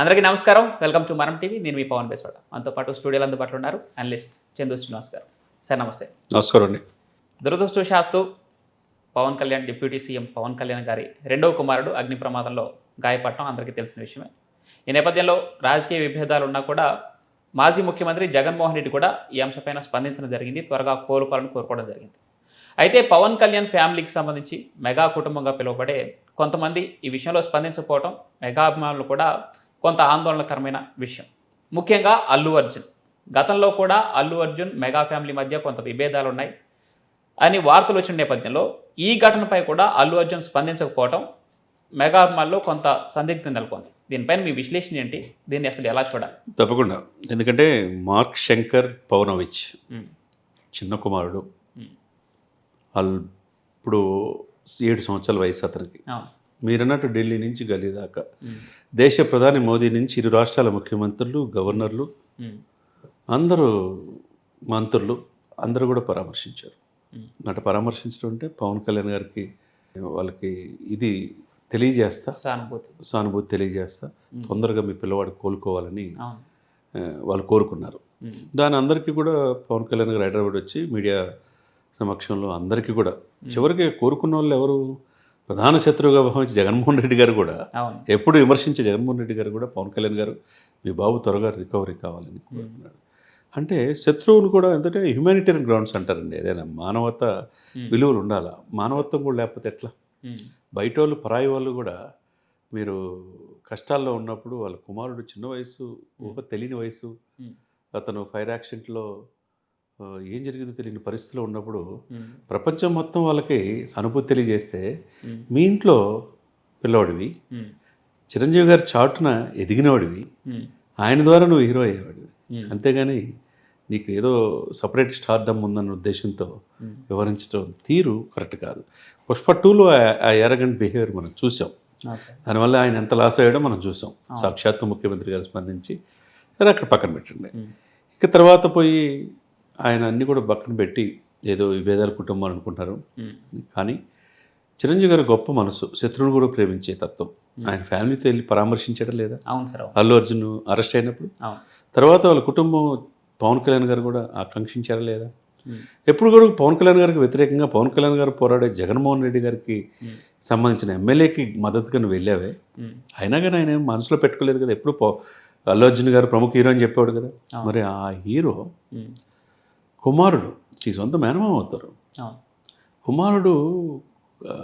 అందరికీ నమస్కారం. Welcome to Manam TV. నేను మీ పవన్ బేస్వాడ. మనతో పాటు స్టూడియోలో అందుబాటులో ఉన్నారు అనలిస్ట్ చందు శ్రీనివాస్ గారు. సార్ నమస్తే. నమస్కారం అండి. దురదృష్టవశాత్తు పవన్ కళ్యాణ్ డిప్యూటీ సీఎం పవన్ కళ్యాణ్ గారి రెండవ కుమారుడు అగ్ని ప్రమాదంలో గాయపడటం అందరికీ తెలిసిన విషయమే. ఈ నేపథ్యంలో రాజకీయ విభేదాలు ఉన్నా కూడా మాజీ ముఖ్యమంత్రి జగన్మోహన్ రెడ్డి కూడా ఈ అంశంపైన స్పందించడం జరిగింది. త్వరగా కోలుకోవాలని కోరుకోవడం జరిగింది. అయితే పవన్ కళ్యాణ్ ఫ్యామిలీకి సంబంధించి మెగా కుటుంబంగా పిలువబడే కొంతమంది ఈ విషయంలో స్పందించకపోవడం మెగా అభిమానులు కూడా కొంత ఆందోళనకరమైన విషయం. ముఖ్యంగా అల్లు అర్జున్. గతంలో కూడా అల్లు అర్జున్ మెగా ఫ్యామిలీ మధ్య కొంత విభేదాలు ఉన్నాయి అని వార్తలు వచ్చిన నేపథ్యంలో ఈ ఘటనపై కూడా అల్లు అర్జున్ స్పందించకపోవడం మెగా అభిమానులు కొంత సందిగ్ధం నెలకొంది. దీనిపైన మీ విశ్లేషణ ఏంటి? దీన్ని అసలు ఎలా చూడాలి? తప్పకుండా. ఎందుకంటే మార్క్ శంకర్ పవనోవిచ్ ఉమ్, చిన్న కుమారుడు. వాళ్ళు ఇప్పుడు ఏడు సంవత్సరాల వయసు అతనికి. మీరన్నట్టు ఢిల్లీ నుంచి గల్లీ దాకా. దేశ ప్రధాని మోదీ నుంచి ఇరు రాష్ట్రాల ముఖ్యమంత్రులు గవర్నర్లు అందరూ మంత్రులు అందరూ కూడా పరామర్శించారు. అంటే పరామర్శించడం అంటే పవన్ కళ్యాణ్ గారికి వాళ్ళకి ఇది తెలియజేస్తా. సానుభూతి. సానుభూతి తెలియజేస్తా. తొందరగా మీ పిల్లవాడు కోలుకోవాలని వాళ్ళు కోరుకున్నారు. దాని అందరికీ కూడా పవన్ కళ్యాణ్ గారు హైదరాబాద్ వచ్చి మీడియా సమక్షంలో అందరికీ కూడా చివరికి కోరుకున్న వాళ్ళు ఎవరు? ప్రధాన శత్రువుగా భావించి జగన్మోహన్ రెడ్డి గారు కూడా ఎప్పుడు విమర్శించే జగన్మోహన్ రెడ్డి గారు కూడా పవన్ కళ్యాణ్ గారు మీ బాబు త్వరగా రికవరీ కావాలని కోరుకున్నాడు అంటే శత్రువును కూడా ఎందుకంటే హ్యుమానిటేరియన్ గ్రౌండ్స్ అంటారండి ఏదైనా మానవత విలువలు ఉండాలా? మానవత్వం కూడా లేకపోతే ఎట్లా? బయట వాళ్ళు పరాయి వాళ్ళు కూడా మీరు కష్టాల్లో ఉన్నప్పుడు వాళ్ళ కుమారుడు చిన్న వయసు ఊహ తెలియని వయసు అతను ఫైర్ యాక్సిడెంట్లో ఏం జరిగిందో తెలియని పరిస్థితిలో ఉన్నప్పుడు ప్రపంచం మొత్తం వాళ్ళకి అనుభూతి తెలియజేస్తే మీ ఇంట్లో పిల్లవాడివి చిరంజీవి గారి చాటున ఎదిగినవాడివి ఆయన ద్వారా నువ్వు హీరో అయ్యేవాడివి. అంతేగాని నీకు ఏదో సపరేట్ స్టార్డమ్ ఉందన్న ఉద్దేశంతో వివరించడం తీరు కరెక్ట్ కాదు. పుష్ప టూలో ఆ- ఆ ఎరగంట్ బిహేవియర్ మనం చూసాం. దానివల్ల ఆయన ఎంత లాస్ అయ్యాడో మనం చూసాం. సాక్షాత్తు ముఖ్యమంత్రి గారు స్పందించి సరే అక్కడ పక్కన పెట్టండి. ఇక తర్వాత పోయి ఆయన అన్ని కూడా పక్కన పెట్టి ఏదో విభేదాల కుటుంబాలు అనుకుంటారు. కానీ చిరంజీవి గారి గొప్ప మనసు. శత్రువును కూడా ప్రేమించే తత్వం. ఆయన ఫ్యామిలీతో వెళ్ళి పరామర్శించడం లేదా? అవును సార్ అల్లు అర్జున్ అరెస్ట్ అయినప్పుడు? తర్వాత వాళ్ళ కుటుంబం పవన్ కళ్యాణ్ గారు కూడా ఆకాంక్షించారా లేదా? ఎప్పుడు కూడా పవన్ కళ్యాణ్ గారికి వ్యతిరేకంగా పవన్ కళ్యాణ్ గారు పోరాడే జగన్మోహన్ రెడ్డి గారికి సంబంధించిన ఎమ్మెల్యేకి మద్దతుగా నువ్వు వెళ్ళావే? అయినా కానీ ఆయన మనసులో పెట్టుకోలేదు కదా. ఎప్పుడు అల్లు అర్జున్ గారు ప్రముఖ హీరో అని చెప్పాడు కదా. మరి ఆ హీరో కుమారుడు ఈ సొంత మేనమామ అవుతారు. కుమారుడు ఆ,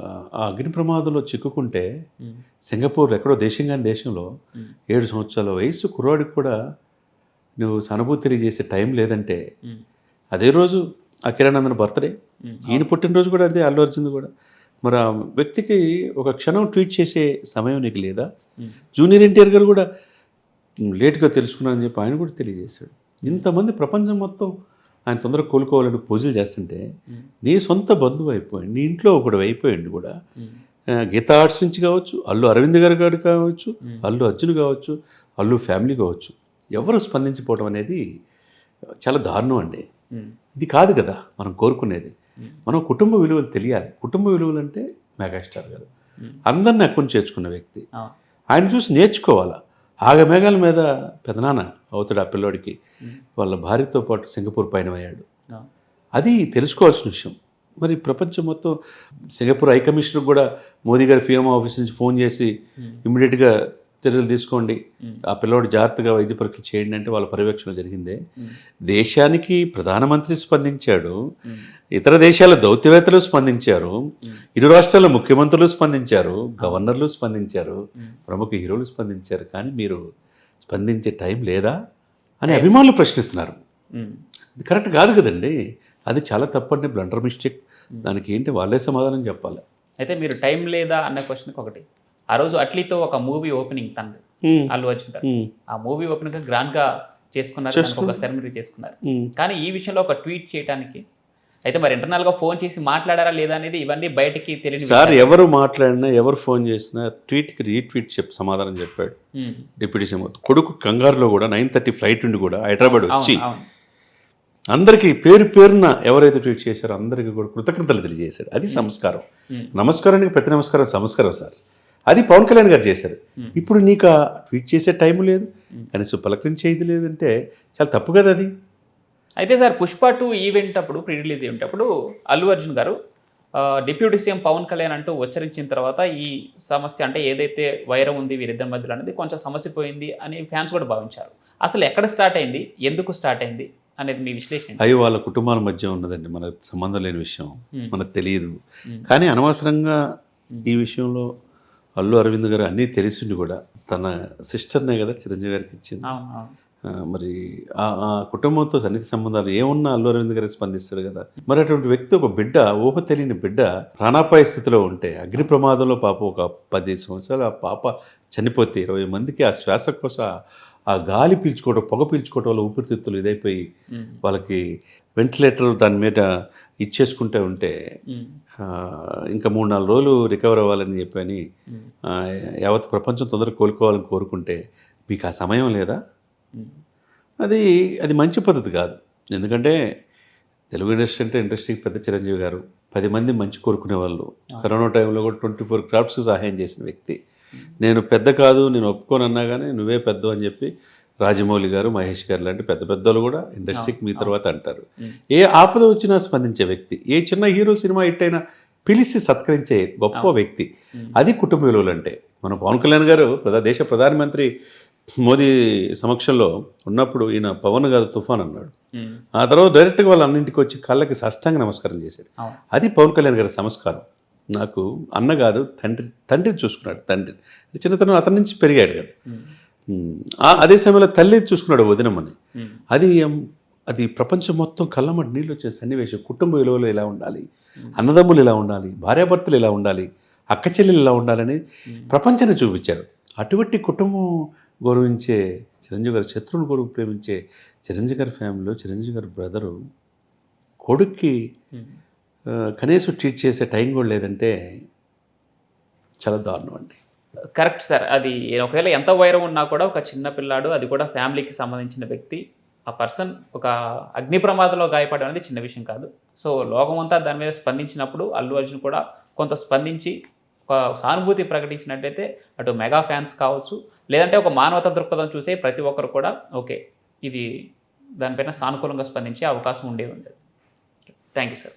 అగ్ని ప్రమాదంలో చిక్కుకుంటే ఉమ్, సింగపూర్ ఎక్కడో దేశం కాని దేశంలో ఏడు సంవత్సరాల వయసు కుర్రాడికి కూడా నువ్వు సానుభూతి తెలియజేసే టైం లేదంటే అదే రోజు ఆ కిరణ్ బర్త్డే. ఈయన పుట్టినరోజు కూడా అంతే అల్లు అర్జున్ కూడా. మరి ఆ వ్యక్తికి ఒక క్షణం ట్వీట్ చేసే సమయం నీకు లేదా? జూనియర్ ఎన్టీఆర్ గారు కూడా లేట్గా తెలుసుకున్నానని చెప్పి ఆయన కూడా తెలియజేశాడు. ఇంతమంది ప్రపంచం మొత్తం ఆయన తొందరగా కోలుకోవాలని పూజలు చేస్తుంటే నీ సొంత బంధువు అయిపోయింది నీ ఇంట్లో ఒకడు అయిపోయింది కూడా గీతా ఆర్ట్స్ నుంచి కావచ్చు అల్లు అరవింద్ గారు గారు కావచ్చు. అల్లు అర్జున్ కావచ్చు అల్లు ఫ్యామిలీ కావచ్చు ఎవరు స్పందించిపోవడం అనేది చాలా దారుణం అండి. ఇది కాదు కదా మనం కోరుకునేది. మనం కుటుంబ విలువలు తెలియాలి. కుటుంబ విలువలు అంటే మెగాస్టార్ గారు. అందరిని అక్కుని చేర్చుకున్న వ్యక్తి. ఆయన చూసి నేర్చుకోవాలా? ఆగమేఘాల మీద పెదనాన్న అవుతాడు ఆ పిల్లోడికి. వాళ్ళ భార్యతో పాటు సింగపూర్ పైన అయ్యాడు అవును అది తెలుసుకోవాల్సిన విషయం. మరి ప్రపంచం మొత్తం సింగపూర్ హై కమిషనర్ కూడా మోదీ గారి పిఎం ఆఫీస్ నుంచి ఫోన్ చేసి ఇమ్మీడియట్గా చర్యలు తీసుకోండి. ఆ పిల్లోడు జాగ్రత్తగా వైద్య పరీక్షలు చేయండి అంటే వాళ్ళ పర్యవేక్షణ జరిగిందే. దేశానికి ప్రధానమంత్రి స్పందించాడు. ఇతర దేశాల దౌత్యవేత్తలు స్పందించారు. ఇరు రాష్ట్రాల ముఖ్యమంత్రులు స్పందించారు. గవర్నర్లు స్పందించారు. ప్రముఖ హీరోలు స్పందించారు. కానీ మీరు స్పందించే టైం లేదా అని అభిమానులు ప్రశ్నిస్తున్నారు. కరెక్ట్ కాదు కదండి. అది చాలా తప్పండి. Blunder mistake. దానికి ఏంటి వాళ్ళే సమాధానం చెప్పాలి. అయితే మీరు టైం లేదా అన్న క్వశ్చన్కి ఒకటి. ఆ రోజు అట్లీతో ఒక మూవీ ఓపెనింగ్ తనది. అల్లు అర్జున్ ఆ మూవీ ఓపెనింగ్ గ్రాండ్గా చేసుకున్నారు ఒక సెరమనీ చేసుకున్నారు. కానీ ఈ విషయంలో ఒక ట్వీట్ చేయడానికి అయితే మరి ఇంటర్నల్గా ఫోన్ చేసి మాట్లాడారా లేదా అనేది ఇవన్నీ బయటికి తెలియని సార్ ఎవరు మాట్లాడినా ఎవరు ఫోన్ చేసినా ట్వీట్కి రీట్వీట్ చెప్పి సమాధానం చెప్పాడు. డిప్యూటీ సీఎం కొడుకు కంగారులో కూడా నైన్ థర్టీ ఫ్లైట్ ఉండి కూడా హైదరాబాద్ వచ్చి అందరికీ పేరు పేరున ఎవరైతే ట్వీట్ చేశారో అందరికీ కూడా కృతజ్ఞతలు తెలియజేశారు అది సంస్కారం. నమస్కారానికి ప్రతి నమస్కారం సంస్కారం సార్. అది పవన్ కళ్యాణ్ గారు చేశారు. ఇప్పుడు నీకు ఆ ట్వీట్ చేసే టైం లేదు. కనీసం పలకరించే ఇది లేదంటే చాలా తప్పు కదా అది అయితే సార్ పుష్ప టూ ఈవెంట్ అప్పుడు ప్రీ రిలీజ్ ఈవెంట్ అప్పుడు అల్లు అర్జున్ గారు డిప్యూటీ సీఎం పవన్ కళ్యాణ్ అంటూ ఉచ్చరించిన తర్వాత ఈ సమస్య అంటే ఏదైతే వైరం ఉంది వీరిద్దరి మధ్యలో అనేది కొంచెం సమస్య పోయింది అని ఫ్యాన్స్ కూడా భావించారు అసలు ఎక్కడ స్టార్ట్ అయింది ఎందుకు స్టార్ట్ అయింది అనేది మీ విశ్లేషణ? అవి వాళ్ళ కుటుంబాల మధ్య ఉన్నదండి మనకు సంబంధం లేని విషయం. మనకు తెలియదు. కానీ అనవసరంగా. ఈ విషయంలో అల్లు అరవింద్ గారు అన్నీ తెలిసిండి కూడా. తన సిస్టర్నే కదా చిరంజీవి గారికి ఇచ్చింది. మరి ఆ ఆ కుటుంబంతో సన్నిహిత సంబంధాలు ఏమున్నా అల్లు అరవింద్ గారికి స్పందిస్తాడు కదా. మరి అటువంటి వ్యక్తి ఒక బిడ్డ ఊహ తెలియని బిడ్డ ప్రాణాపాయ స్థితిలో ఉంటే అగ్ని ప్రమాదంలో పాప ఒక పది సంవత్సరాలు ఆ పాప చనిపోతే ఇరవై మందికి ఆ శ్వాసకోశ ఆ గాలి పీల్చుకోవడం పొగ పీల్చుకోవడం వల్ల ఊపిరితిత్తులు ఇదైపోయి వాళ్ళకి వెంటిలేటర్ దాని మీద ఇచ్చేసుకుంటే ఉంటే ఇంకా మూడు నాలుగు రోజులు రికవర్ అవ్వాలని చెప్పని యావత్ ప్రపంచం తొందరగా కోలుకోవాలని కోరుకుంటే మీకు ఆ సమయం లేదా? అది అది మంచి పద్ధతి కాదు. ఎందుకంటే తెలుగు ఇండస్ట్రీ అంటే ఇండస్ట్రీకి పెద్ద చిరంజీవి గారు పది మంది మంచి కోరుకునే వాళ్ళు. కరోనా టైంలో కూడా ట్వంటీ ఫోర్ క్రాఫ్ట్స్ సహాయం చేసిన వ్యక్తి. నేను పెద్ద కాదు నేను ఒప్పుకోనన్నా కానీ నువ్వే పెద్ద అని చెప్పి రాజమౌళి గారు మహేష్ గారు లాంటి పెద్ద పెద్దలు కూడా ఇండస్ట్రీకి మీ తర్వాత అంటారు. ఏ ఆపద వచ్చినా స్పందించే వ్యక్తి ఏ చిన్న హీరో సినిమా హిట్ అయినా పిలిచి సత్కరించే గొప్ప వ్యక్తి. అది కుటుంబ విలువలు అంటే మన పవన్ కళ్యాణ్ గారు ప్రధా దేశ ప్రధానమంత్రి మోదీ సమక్షంలో ఉన్నప్పుడు ఈయన పవన్ గారు తుఫాన్ అన్నాడు. ఆ తర్వాత డైరెక్ట్గా వాళ్ళ అన్నింటికి వచ్చి కళ్ళకి సాష్టాంగ నమస్కారం చేశాడు. అది పవన్ కళ్యాణ్ గారి సంస్కారం. నాకు అన్న కాదు తండ్రి తండ్రిని చూసుకున్నాడు తండ్రి చిన్నతనం అతని నుంచి పెరిగాడు కదా. అదే సమయంలో తల్లి చూసుకున్నాడు వదినమ్మని అది అది ప్రపంచం మొత్తం కళ్ళమటి నీళ్ళు వచ్చే సన్నివేశం కుటుంబ విలువలు ఎలా ఉండాలి అన్నదమ్ములు ఎలా ఉండాలి భార్యాభర్తలు ఎలా ఉండాలి అక్క చెల్లెలు ఎలా ఉండాలని. ప్రపంచాన్ని చూపించారు. అటువంటి కుటుంబం గౌరవించే చిరంజీవి గారి శత్రువుని కూడా ప్రేమించే చిరంజీవి గారి ఫ్యామిలీలో చిరంజీవి గారి బ్రదరు కొడుక్కి కనీసం ట్రీట్ చేసే టైం కూడా లేదంటే చాలా దారుణం అండి. Correct sir. అది ఒకవేళ ఎంత వైరం ఉన్నా కూడా ఒక చిన్న పిల్లాడు అది కూడా ఫ్యామిలీకి సంబంధించిన వ్యక్తి ఆ పర్సన్ ఒక అగ్ని ప్రమాదంలో గాయపడడం అనేది చిన్న విషయం కాదు. సో లోకమంతా దాని మీద స్పందించినప్పుడు అల్లు అర్జున్ కూడా కొంత స్పందించి ఒక సానుభూతి ప్రకటించినట్టయితే అటు మెగా ఫ్యాన్స్ కావచ్చు లేదంటే ఒక మానవతా దృక్పథం చూసే ప్రతి ఒక్కరు కూడా ఓకే ఇది దానిపైన సానుకూలంగా స్పందించే అవకాశం ఉండేది ఉండేది. Thank you sir.